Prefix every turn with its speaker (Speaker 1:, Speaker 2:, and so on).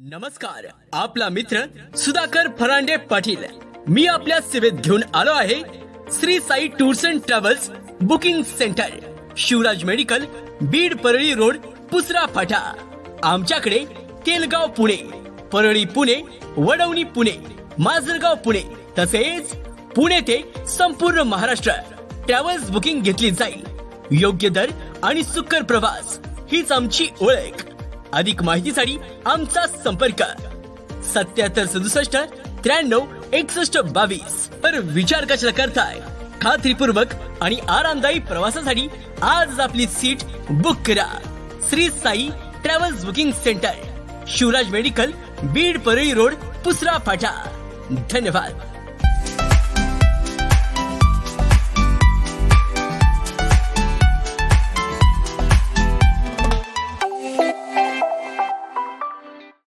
Speaker 1: नमस्कार आपला मित्र सुधाकर फरांडे पाटील. मी आपल्या सेवेत घेऊन आलो आहे Shri Sai tours and travels booking centre Shivraj medical Beed Parli road Pusra Phata. आमच्याकडे तेलगाव पुणे परळी पुणे वडवणी पुणे माजलगाव पुणे तसेच पुणे ते संपूर्ण महाराष्ट्र ट्रॅव्हल्स बुकिंग घेतली जाईल. योग्य दर आणि सुकर प्रवास हीच आमची ओळख. अधिक माहितीसाठी आमचा संपर्क. सत्याहत्तर सदुसष्ट त्र्याण्णव एकसष्ट बावीस तर विचार कशाला करताय? खात्रीपूर्वक आणि आरामदायी प्रवासासाठी आज आपली सीट बुक करा. Shri Sai travels booking centre Shivraj medical Beed Parli road Pusra Phata. धन्यवाद.